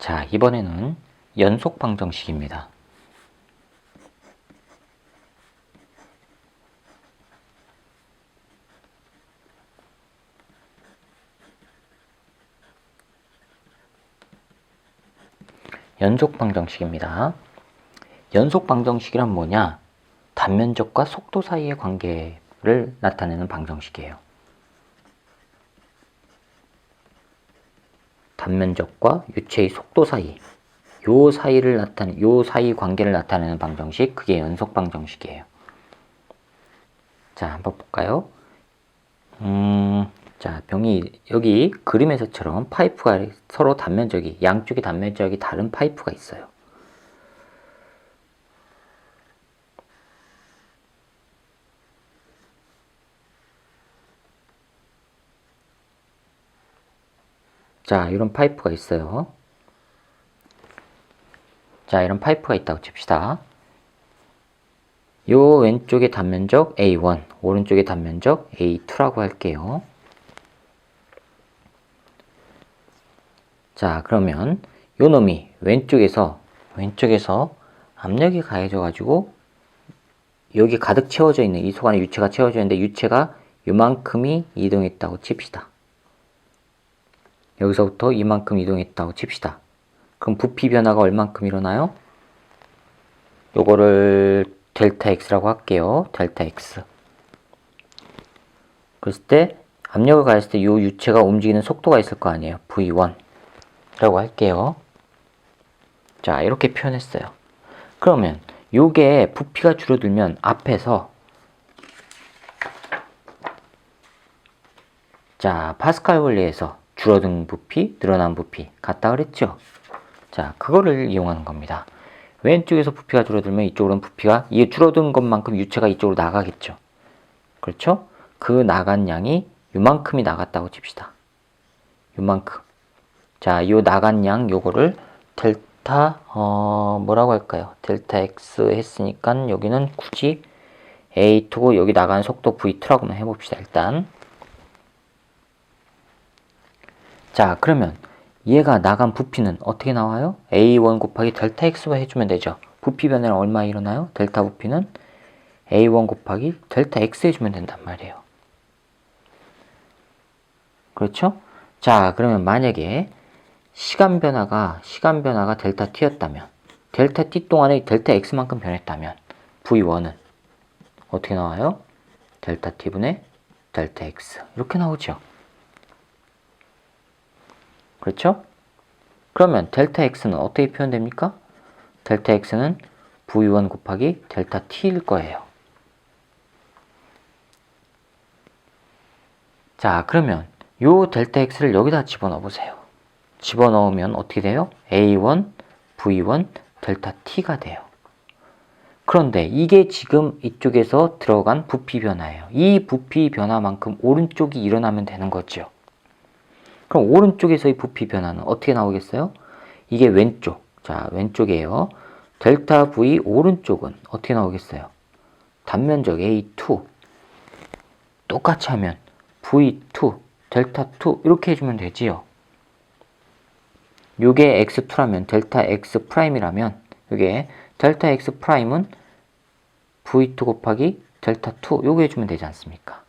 자, 이번에는 연속 방정식입니다. 연속 방정식입니다. 연속 방정식이란 뭐냐? 단면적과 속도 사이의 관계를 나타내는 방정식이에요. 단면적과 유체의 속도 사이, 요 사이를 나타내, 요 사이 관계를 나타내는 방정식, 그게 연속 방정식이에요. 자, 한번 볼까요? 음, 자, 병이 여기 그림에서처럼 파이프가 서로 단면적이 양쪽이 단면적이 다른 파이프가 있어요. 자, 이런 파이프가 있어요. 자, 이런 파이프가 있다고 칩시다. 요 왼쪽의 단면적 A1, 오른쪽의 단면적 A2라고 할게요. 자, 그러면 요 놈이 왼쪽에서 왼쪽에서 압력이 가해져 가지고 여기 가득 채워져 있는 이 속 안에 유체가 채워져 있는데 유체가 요만큼이 이동했다고 칩시다. 여기서부터 이만큼 이동했다고 칩시다. 그럼 부피 변화가 얼만큼 일어나요? 요거를 델타 x라고 할게요. 델타 x. 그랬을 때 압력을 가했을 때 요 유체가 움직이는 속도가 있을 거 아니에요. v1 라고 할게요. 자, 이렇게 표현했어요. 그러면 요게 부피가 줄어들면 앞에서 자, 파스칼 원리에서 줄어든 부피, 늘어난 부피 같다 그랬죠? 자, 그거를 이용하는 겁니다. 왼쪽에서 부피가 줄어들면 이쪽으로는 부피가 이 줄어든 것만큼 유체가 이쪽으로 나가겠죠. 그렇죠? 그 나간 양이 요만큼이 나갔다고 칩시다. 요만큼. 자, 요 나간 양 요거를 델타 어 뭐라고 할까요? 델타 x 했으니까 여기는 굳이 a2고 여기 나가는 속도 v2라고만 해 봅시다. 일단. 자, 그러면 얘가 나간 부피는 어떻게 나와요? A1 곱하기 델타 X로 해주면 되죠. 부피 변화는 얼마 일어나요? 델타 부피는 A1 곱하기 델타 X 해주면 된단 말이에요. 그렇죠? 자, 그러면 만약에 시간 변화가, 시간 변화가 델타 T였다면, 델타 T 동안에 델타 X만큼 변했다면, V1은 어떻게 나와요? 델타 T분의 델타 X. 이렇게 나오죠. 그렇죠? 그러면 델타 x는 어떻게 표현됩니까? 델타 x는 v1 곱하기 델타 t일 거예요. 자, 그러면 요 델타 x를 여기다 집어넣어 보세요. 집어넣으면 어떻게 돼요? a1, v1, 델타 t가 돼요. 그런데 이게 지금 이쪽에서 들어간 부피 변화예요. 이 부피 변화만큼 오른쪽이 일어나면 되는 거죠. 그럼 오른쪽에서의 부피 변화는 어떻게 나오겠어요? 이게 왼쪽. 자, 왼쪽이에요. 델타 V 오른쪽은 어떻게 나오겠어요? 단면적 A2. 똑같이 하면 V2, 델타 2 이렇게 해주면 되지요. 요게 X2라면 델타 X 프라임이라면 요게 델타 X 프라임은 V2 곱하기 델타 2 요거 해주면 되지 않습니까?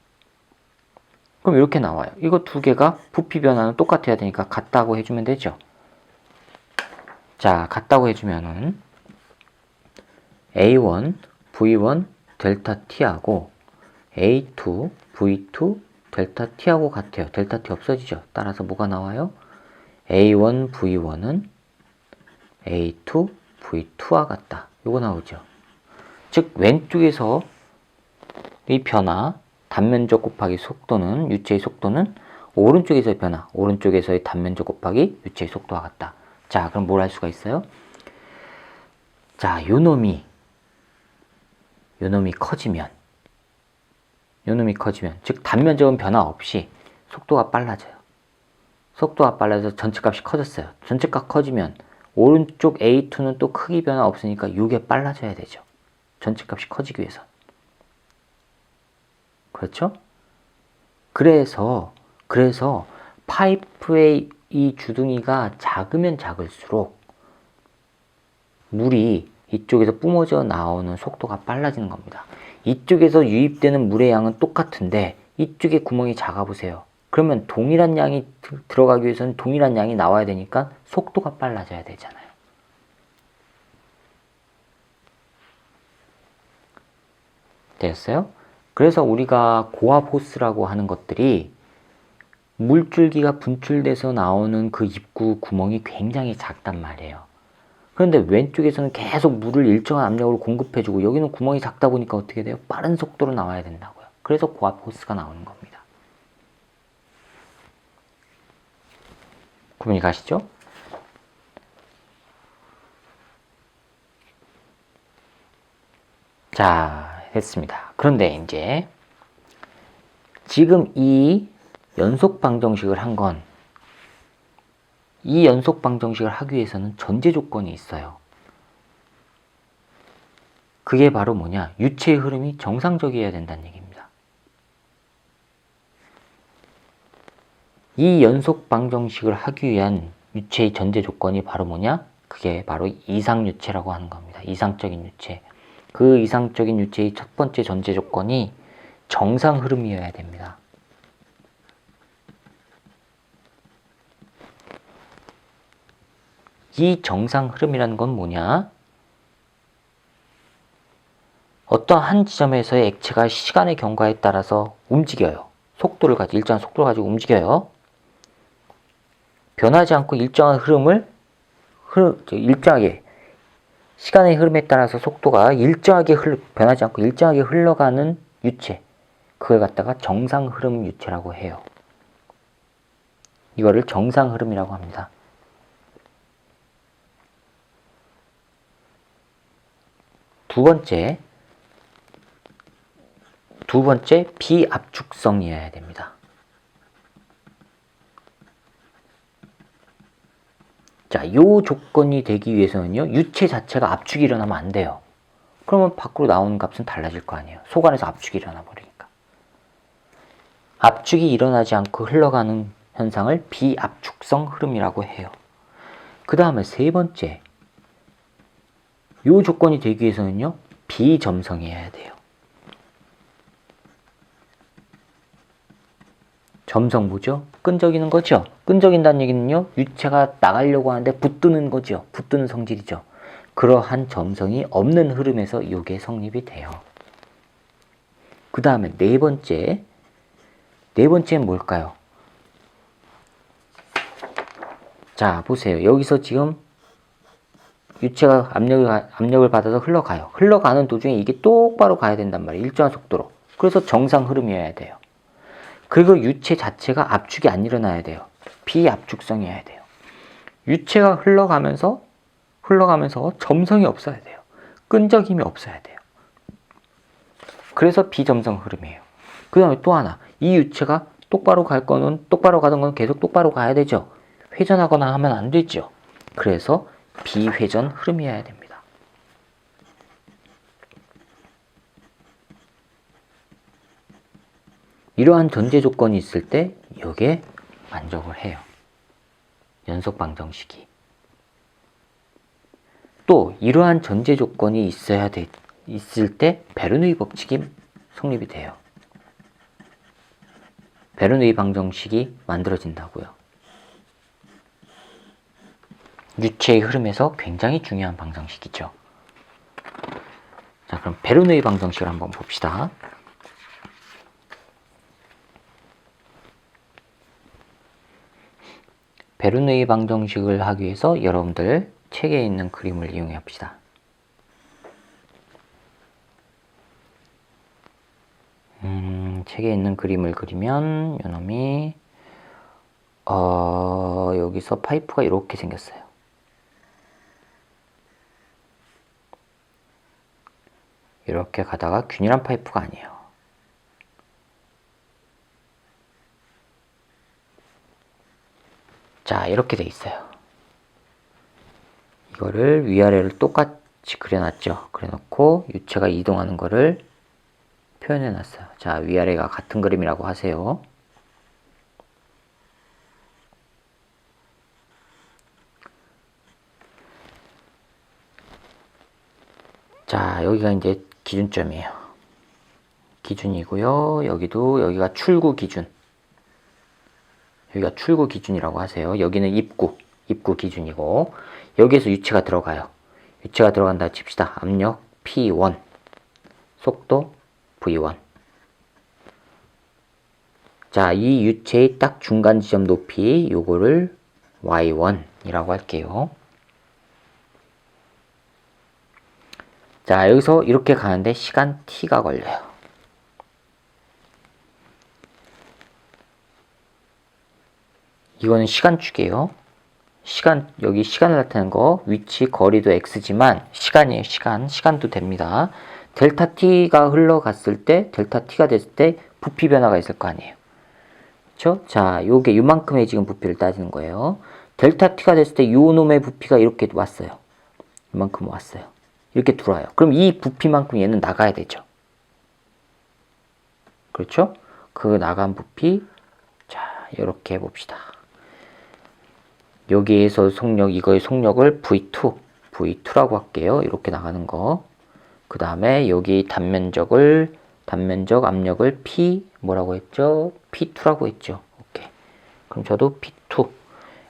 그럼 이렇게 나와요. 이거 두 개가 부피 변화는 똑같아야 되니까 같다고 해주면 되죠. 자, 같다고 해주면은 A1, V1, 델타 T하고 A2, V2, 델타 T하고 같아요. 델타 T 없어지죠. 따라서 뭐가 나와요? A1, V1은 A2, V2와 같다. 이거 나오죠. 즉, 왼쪽에서 이 변화, 단면적 곱하기 속도는 유체의 속도는 오른쪽에서의 변화, 오른쪽에서의 단면적 곱하기 유체의 속도와 같다. 자, 그럼 뭘 할 수가 있어요? 자, 요 놈이 요 놈이 커지면 요 놈이 커지면 즉 단면적은 변화 없이 속도가 빨라져요. 속도가 빨라져서 전체값이 커졌어요. 전체값 커지면 오른쪽 A2는 또 크기 변화 없으니까 이게 빨라져야 되죠. 전체값이 커지기 위해서. 그렇죠? 그래서 그래서 파이프의 이 주둥이가 작으면 작을수록 물이 이쪽에서 뿜어져 나오는 속도가 빨라지는 겁니다. 이쪽에서 유입되는 물의 양은 똑같은데 이쪽에 구멍이 작아 보세요. 그러면 동일한 양이 들- 들어가기 위해서는 동일한 양이 나와야 되니까 속도가 빨라져야 되잖아요. 되었어요? 그래서 우리가 고압 호스라고 하는 것들이 물줄기가 분출돼서 나오는 그 입구 구멍이 굉장히 작단 말이에요. 그런데 왼쪽에서는 계속 물을 일정한 압력으로 공급해주고 여기는 구멍이 작다 보니까 어떻게 돼요? 빠른 속도로 나와야 된다고요. 그래서 고압 호스가 나오는 겁니다. 구분이 가시죠? 자, 됐습니다. 그런데 이제 지금 이 연속 방정식을 한 건 이 연속 방정식을 하기 위해서는 전제 조건이 있어요. 그게 바로 뭐냐? 유체의 흐름이 정상적이어야 된다는 얘기입니다. 이 연속 방정식을 하기 위한 유체의 전제 조건이 바로 뭐냐? 그게 바로 이상 유체라고 하는 겁니다. 이상적인 유체. 그 이상적인 유체의 첫 번째 전제 조건이 정상 흐름이어야 됩니다. 이 정상 흐름이라는 건 뭐냐? 어떤 한 지점에서의 액체가 시간의 경과에 따라서 움직여요. 속도를 가지고 일정한 속도를 가지고 움직여요. 변하지 않고 일정한 흐름을 흐름 저 일정하게 시간의 흐름에 따라서 속도가 일정하게 흘 변하지 않고 일정하게 흘러가는 유체 그걸 갖다가 정상 흐름 유체라고 해요. 이거를 정상 흐름이라고 합니다. 두 번째, 두 번째 비압축성이어야 됩니다. 자, 요 조건이 되기 위해서는요, 유체 자체가 압축이 일어나면 안 돼요. 그러면 밖으로 나오는 값은 달라질 거 아니에요. 속 안에서 압축이 일어나 버리니까. 압축이 일어나지 않고 흘러가는 현상을 비압축성 흐름이라고 해요. 그 다음에 세 번째, 요 조건이 되기 위해서는요, 비점성이어야 돼요. 점성 뭐죠? 끈적이는 거죠? 끈적인다는 얘기는요, 유체가 나가려고 하는데 붙드는 거죠. 붙드는 성질이죠. 그러한 점성이 없는 흐름에서 이게 성립이 돼요. 그 다음에 네 번째, 네 번째는 뭘까요? 자, 보세요. 여기서 지금 유체가 압력을, 압력을 받아서 흘러가요. 흘러가는 도중에 이게 똑바로 가야 된단 말이에요. 일정한 속도로. 그래서 정상 흐름이어야 돼요. 그리고 유체 자체가 압축이 안 일어나야 돼요. 비압축성이어야 돼요. 유체가 흘러가면서 흘러가면서 점성이 없어야 돼요. 끈적임이 없어야 돼요. 그래서 비점성 흐름이에요. 그 다음에 또 하나. 이 유체가 똑바로 갈 거는 똑바로 가던 건 계속 똑바로 가야 되죠. 회전하거나 하면 안 되죠. 그래서 비회전 흐름이어야 됩니다. 이러한 전제 조건이 있을 때 이게 만족을 해요. 연속 방정식이. 또 이러한 전제 조건이 있어야 돼 있을 때 베르누이 법칙이 성립이 돼요. 베르누이 방정식이 만들어진다고요. 유체의 흐름에서 굉장히 중요한 방정식이죠. 자, 그럼 베르누이 방정식을 한번 봅시다. 베르누이 방정식을 하기 위해서 여러분들 책에 있는 그림을 이용해 봅시다. 음, 책에 있는 그림을 그리면 요놈이 어, 여기서 파이프가 이렇게 생겼어요. 이렇게 가다가 균일한 파이프가 아니에요. 자 이렇게 돼 있어요. 이거를 위아래를 똑같이 그려놨죠. 그려놓고 유체가 이동하는 거를 표현해놨어요. 자 위아래가 같은 그림이라고 하세요. 자 여기가 이제 기준점이에요. 기준이고요. 여기도 여기가 출구 기준. 여기가 출구 기준이라고 하세요. 여기는 입구, 입구 기준이고 여기에서 유체가 들어가요. 유체가 들어간다 칩시다. 압력 P1, 속도 V1. 자, 이 유체의 딱 중간 지점 높이 요거를 Y1이라고 할게요. 자, 여기서 이렇게 가는데 시간 T가 걸려요. 이거는 시간축이에요. 시간, 여기 시간을 나타내는 거, 위치, 거리도 x지만, 시간이에요, 시간. 시간도 됩니다. 델타 t가 흘러갔을 때, 델타 t가 됐을 때, 부피 변화가 있을 거 아니에요. 그쵸? 자, 요게 요만큼의 지금 부피를 따지는 거예요. 델타 t가 됐을 때, 요 놈의 부피가 이렇게 왔어요. 이만큼 왔어요. 이렇게 들어와요. 그럼 이 부피만큼 얘는 나가야 되죠. 그렇죠? 그 나간 부피, 자, 이렇게 해봅시다. 여기에서 속력, 이거의 속력을 V2, V2라고 할게요. 이렇게 나가는 거. 그 다음에 여기 단면적을, 단면적 압력을 P, 뭐라고 했죠? P2라고 했죠. 오케이. 그럼 저도 P2.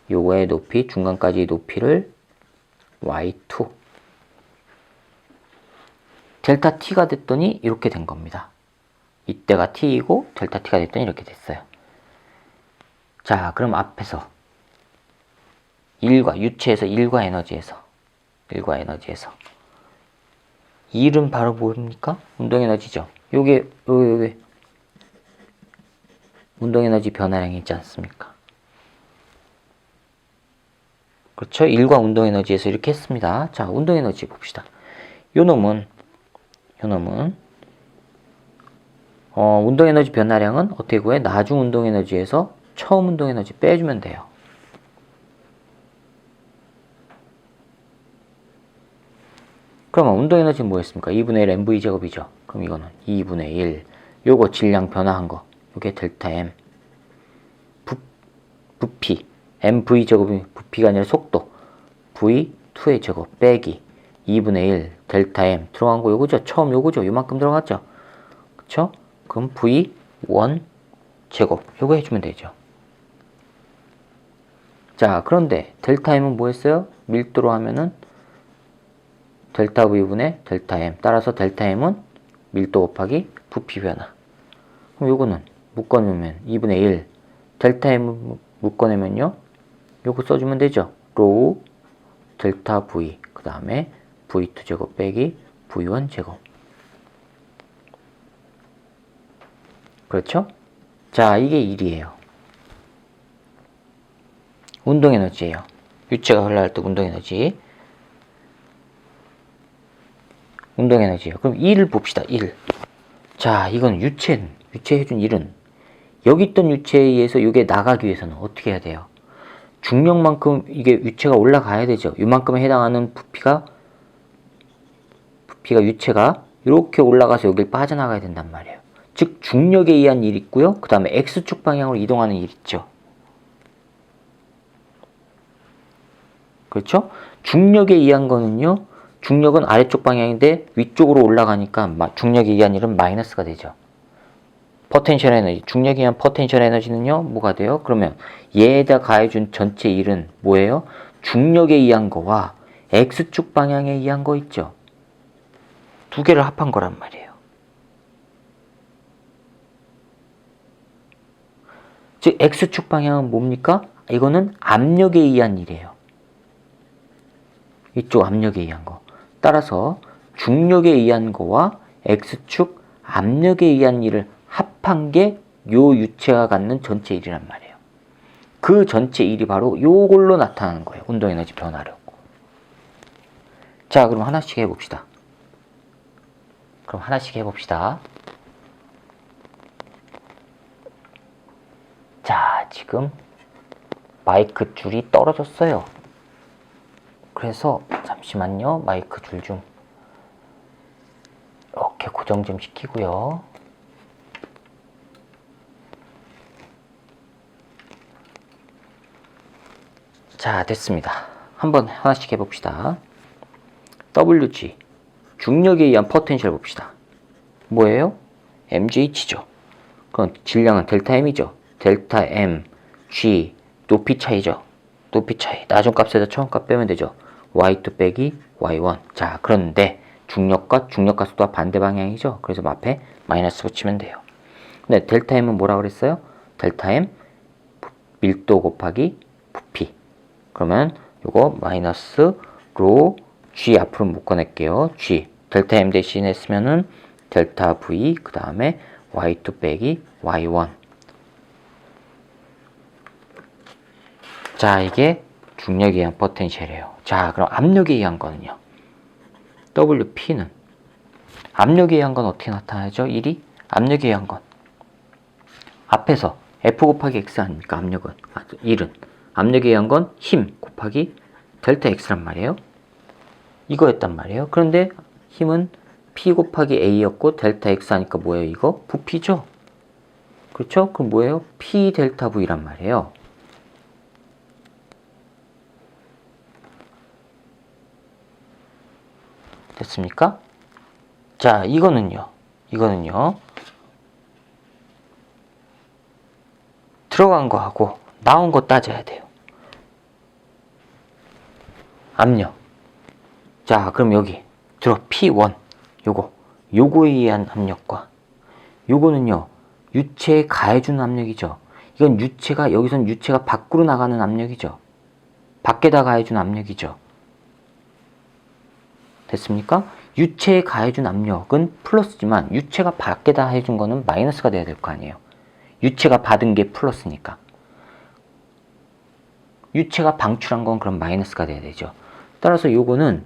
요거의 높이, 중간까지 높이를 Y2. 델타 T가 됐더니 이렇게 된 겁니다. 이때가 T이고 델타 T가 됐더니 이렇게 됐어요. 자, 그럼 앞에서 일과 유체에서 일과 에너지에서 일과 에너지에서 일은 바로 뭡니까? 운동 에너지죠. 요게 요게 요게 운동 에너지 변화량이 있지 않습니까? 그렇죠? 일과 운동 에너지에서 이렇게 했습니다. 자, 운동 에너지 봅시다. 요 놈은 요 놈은 어, 운동 에너지 변화량은 어떻게 구해? 나중 운동 에너지에서 처음 운동 에너지 빼주면 돼요. 그러면 운동 에너지는 뭐였습니까? 2분의 1 mv 제곱이죠. 그럼 이거는 2분의 1. 요거 질량 변화한 거. 요게 델타 m. 부, 부피. mv 제곱이 부피가 아니라 속도. v2의 제곱 빼기 2분의 1 델타 m 들어간 거 요거죠. 처음 요거죠. 요만큼 들어갔죠. 그쵸? 그럼 v1 제곱. 요거 해주면 되죠. 자, 그런데 델타 m은 뭐였어요? 밀도로 하면은 델타 V분의 델타 M. 따라서 델타 M은 밀도 곱하기 부피 변화. 그럼 요거는 묶어내면 2분의 1. 델타 M 묶어내면요. 요거 써주면 되죠. 로우 델타 V. 그 다음에 V2 제곱 빼기 V1 제곱. 그렇죠? 자, 이게 1이에요. 운동 에너지예요. 유체가 흘러갈 때 운동 에너지. 운동 에너지예요. 그럼 1을 봅시다. 1. 자, 이건 유체, 유체해준 1은 여기 있던 유체에 의해서 이게 나가기 위해서는 어떻게 해야 돼요? 중력만큼 이게 유체가 올라가야 되죠. 이만큼에 해당하는 부피가 부피가 유체가 이렇게 올라가서 여길 빠져나가야 된단 말이에요. 즉 중력에 의한 일 있고요. 그 다음에 x축 방향으로 이동하는 일 있죠. 그렇죠? 중력에 의한 거는요. 중력은 아래쪽 방향인데 위쪽으로 올라가니까 중력에 의한 일은 마이너스가 되죠. 포텐셜 에너지, 중력에 의한 포텐셜 에너지는요, 뭐가 돼요? 그러면 얘에다 가해준 전체 일은 뭐예요? 중력에 의한 거와 X축 방향에 의한 거 있죠? 두 개를 합한 거란 말이에요. 즉, X축 방향은 뭡니까? 이거는 압력에 의한 일이에요. 이쪽 압력에 의한 거. 따라서 중력에 의한 거와 X축 압력에 의한 일을 합한 게 요 유체가 갖는 전체 일이란 말이에요. 그 전체 일이 바로 요걸로 나타나는 거예요. 운동에너지 변화로. 자, 그럼 하나씩 해봅시다. 그럼 하나씩 해봅시다. 자, 지금 마이크 줄이 떨어졌어요. 그래서 잠시만요. 마이크 줄 좀 이렇게 고정 좀 시키고요. 자, 됐습니다. 한번 하나씩 해봅시다. WG, 중력에 의한 포텐셜 봅시다. 뭐예요? mgh죠. 그럼 질량은 델타 m이죠. 델타 m, g, 높이 차이죠. 높이 차이. 나중 값에서 처음 값 빼면 되죠. Y2 빼기 y1. 자, 그런데 중력과 중력과 속도가 반대 방향이죠. 그래서 앞에 마이너스 붙이면 돼요. 근데 델타 m은 뭐라 그랬어요? 델타 m 밀도 곱하기 부피. 그러면 요거 마이너스 로 g 앞으로 묶어낼게요. g 델타 m 대신 했으면은 델타 v 그 다음에 y2 빼기 y1. 자 이게 중력에 의한 포텐셜이에요. 자 그럼 압력에 의한 거는요. WP는 압력에 의한 건 어떻게 나타나죠? 1이 압력에 의한 건 앞에서 F 곱하기 X 아닙니까? 압력은. 아, 1은. 압력에 의한 건 힘 곱하기 델타 X란 말이에요. 이거였단 말이에요. 그런데 힘은 P 곱하기 A였고 델타 X 하니까 뭐예요? 이거? 부피죠? 그렇죠? 그럼 뭐예요? P 델타 V란 말이에요. 됐습니까? 자, 이거는요. 이거는요. 들어간 거하고 나온 거 따져야 돼요. 압력. 자, 그럼 여기 들어 P1 요거 요거에 의한 압력과 요거는요. 유체에 가해주는 압력이죠. 이건 유체가 여기선 유체가 밖으로 나가는 압력이죠. 밖에다 가해주는 압력이죠. 됐습니까? 유체에 가해준 압력은 플러스지만 유체가 밖에다 해준 거는 마이너스가 돼야 될 거 아니에요. 유체가 받은 게 플러스니까. 유체가 방출한 건 그럼 마이너스가 돼야 되죠. 따라서 요거는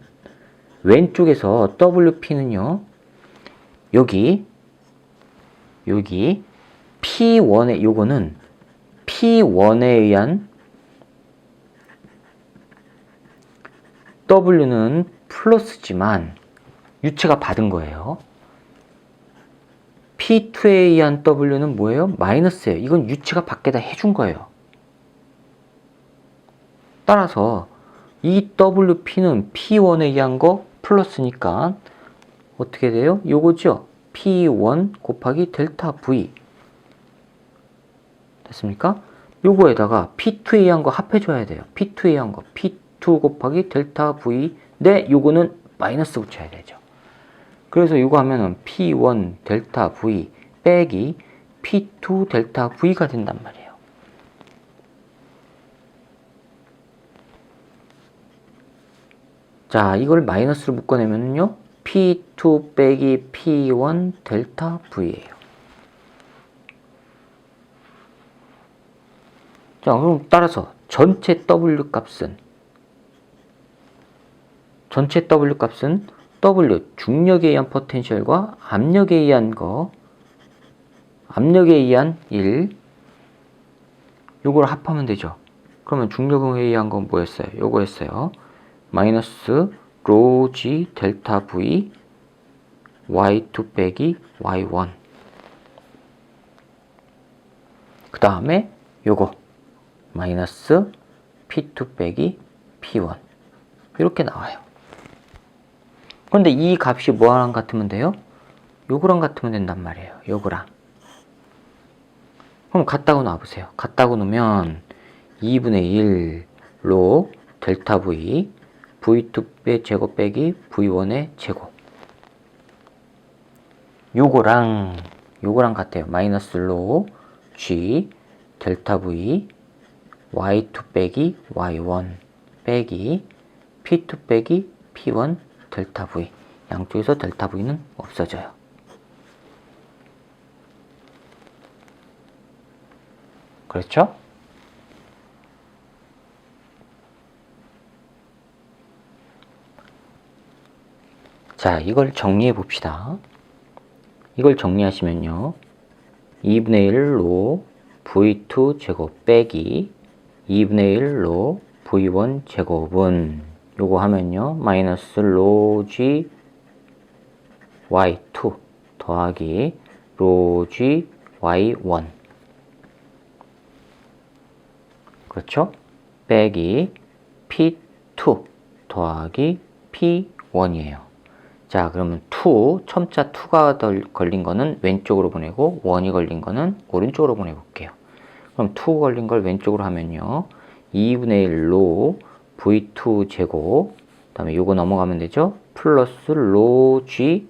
왼쪽에서 WP는요. 여기 여기 P1의 요거는 P1에 의한 W는 플러스지만 유체가 받은 거예요. P2에 의한 W는 뭐예요? 마이너스예요. 이건 유체가 밖에다 해준 거예요. 따라서 이 WP는 P1에 의한 거 플러스니까 어떻게 돼요? 요거죠? P1 곱하기 델타 V 됐습니까? 요거에다가 P2에 의한 거 합해줘야 돼요. P2에 의한 거 P2 곱하기 델타 V 네, 요거는 마이너스 붙여야 되죠. 그래서 이거 하면은 P1 델타 V 빼기 P2 델타 V가 된단 말이에요. 자, 이걸 마이너스로 묶어내면요. P2 빼기 P1 델타 V예요. 자, 그럼 따라서 전체 W 값은 전체 W 값은 W 중력에 의한 포텐셜과 압력에 의한 거 압력에 의한 1 요걸 합하면 되죠. 그러면 중력에 의한 건 뭐였어요? 요거였어요. 마이너스 로 G 델타 V Y2 빼기 Y1 그 다음에 요거 마이너스 P2 빼기 P1 이렇게 나와요. 근데 이 값이 뭐랑 같으면 돼요? 요거랑 같으면 된단 말이에요. 요거랑. 그럼 같다고 놔보세요. 같다고 놓으면 2분의 1로 델타 V V2의 제곱 빼기 V1의 제곱. 요거랑 요거랑 같아요. 마이너스 로 G 델타 V Y2 빼기 Y1 빼기 P2 빼기 P1 델타 V 양쪽에서 델타 V는 없어져요. 그렇죠? 자, 이걸 정리해 봅시다. 이걸 정리하시면요. 2분의 1로 V2 제곱 빼기 2분의 1로 V1 제곱은 요거 하면요. 마이너스 로지 y2 더하기 로지 y1 그렇죠? 빼기 p2 더하기 p1이에요. 자, 그러면 2, 첨자 2가 덜- 걸린 거는 왼쪽으로 보내고 1이 걸린 거는 오른쪽으로 보내볼게요. 그럼 2 걸린 걸 왼쪽으로 하면요. 2분의 1로 v2 제곱 그다음에 요거 넘어가면 되죠. 플러스 로 g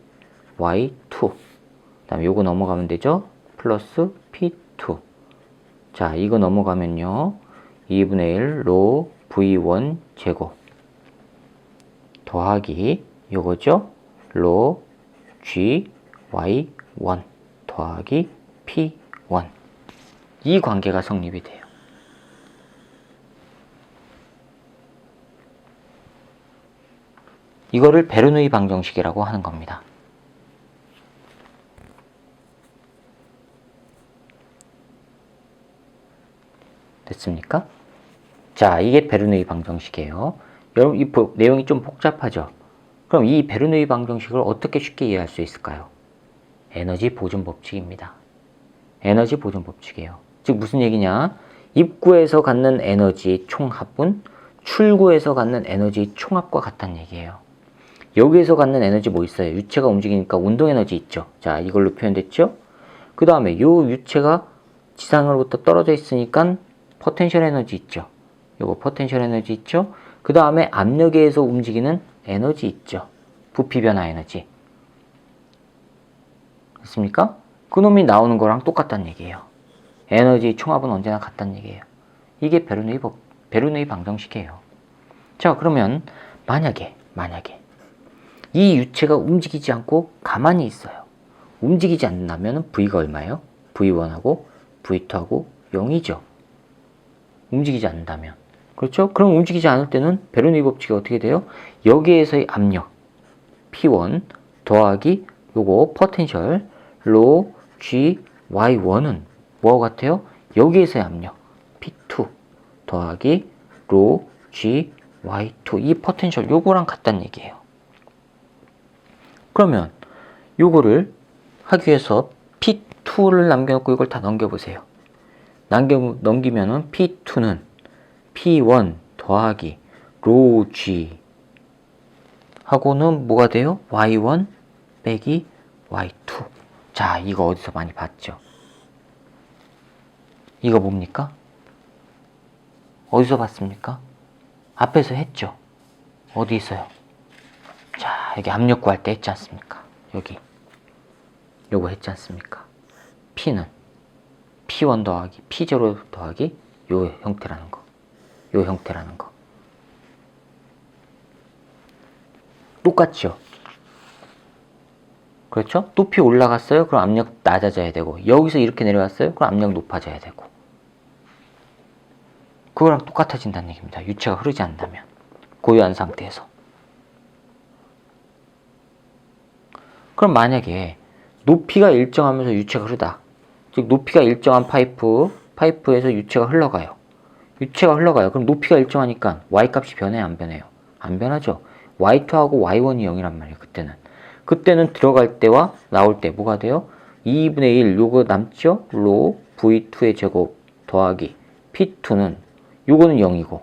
y2 그다음에 요거 넘어가면 되죠. 플러스 p2 자, 이거 넘어가면요. 2분의 1 로 v1 제곱 더하기 요거죠. 로 g y1 더하기 p1 이 관계가 성립이 돼요. 이거를 베르누이 방정식이라고 하는 겁니다. 됐습니까? 자, 이게 베르누이 방정식이에요. 여러분, 이 보- 내용이 좀 복잡하죠? 그럼 이 베르누이 방정식을 어떻게 쉽게 이해할 수 있을까요? 에너지 보존 법칙입니다. 에너지 보존 법칙이에요. 즉 무슨 얘기냐? 입구에서 갖는 에너지 총합은 출구에서 갖는 에너지 총합과 같다는 얘기예요. 여기에서 갖는 에너지 뭐 있어요? 유체가 움직이니까 운동 에너지 있죠. 자, 이걸로 표현됐죠? 그 다음에 요 유체가 지상으로부터 떨어져 있으니까 포텐셜 에너지 있죠. 요거 포텐셜 에너지 있죠. 그 다음에 압력에 의해서 움직이는 에너지 있죠. 부피 변화 에너지. 됐습니까? 그놈이 나오는 거랑 똑같다는 얘기예요. 에너지 총합은 언제나 같다는 얘기예요. 이게 베르누이 법, 베르누이 방정식이에요. 자, 그러면 만약에 만약에 이 유체가 움직이지 않고 가만히 있어요. 움직이지 않는다면 V가 얼마예요? V1하고 V2하고 0이죠. 움직이지 않는다면. 그렇죠? 그럼 움직이지 않을 때는 베르누이 법칙이 어떻게 돼요? 여기에서의 압력 P1 더하기 요거 포텐셜 로 G Y1은 뭐와 같아요? 여기에서의 압력 P2 더하기 로 G Y2 이 포텐셜 요거랑 같다는 얘기예요. 그러면 요거를 하기 위해서 P2를 남겨놓고 이걸 다 넘겨보세요. 남겨, 넘기면은 P2는 P1 더하기 로 G 하고는 뭐가 돼요? Y1 빼기 Y2. 자, 이거 어디서 많이 봤죠? 이거 뭡니까? 어디서 봤습니까? 앞에서 했죠? 어디 있어요? 자, 여기 압력 구할 때 했지 않습니까? 여기. 요거 했지 않습니까? P는 P1 더하기 P0 더하기 요 형태라는 거. 요 형태라는 거. 똑같죠? 그렇죠? 높이 올라갔어요? 그럼 압력 낮아져야 되고 여기서 이렇게 내려왔어요? 그럼 압력 높아져야 되고 그거랑 똑같아진다는 얘기입니다. 유체가 흐르지 않는다면 고요한 상태에서 그럼 만약에 높이가 일정하면서 유체가 흐르다. 즉 높이가 일정한 파이프 파이프에서 유체가 흘러가요. 유체가 흘러가요. 그럼 높이가 일정하니까 y 값이 변해요 안 변해요? 안 변하죠. y2하고 y1이 0이란 말이에요 그때는. 그때는 들어갈 때와 나올 때 뭐가 돼요? 2분의 1 요거 남죠? 로 v2의 제곱 더하기 p2는 요거는 0이고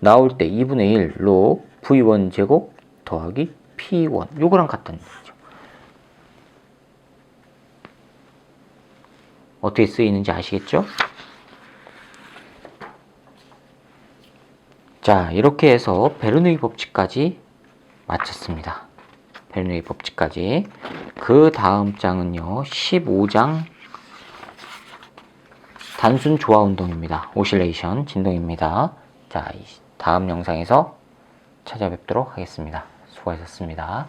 나올 때 2분의 1 로 v1 제곱 더하기 p1 요거랑 같다는 얘기죠 어떻게 쓰이는지 아시겠죠? 자, 이렇게 해서 베르누이 법칙까지 마쳤습니다. 베르누이 법칙까지. 그 다음 장은요, 15장 단순 조화 운동입니다. 오실레이션 진동입니다. 자, 이 다음 영상에서 찾아뵙도록 하겠습니다. 수고하셨습니다.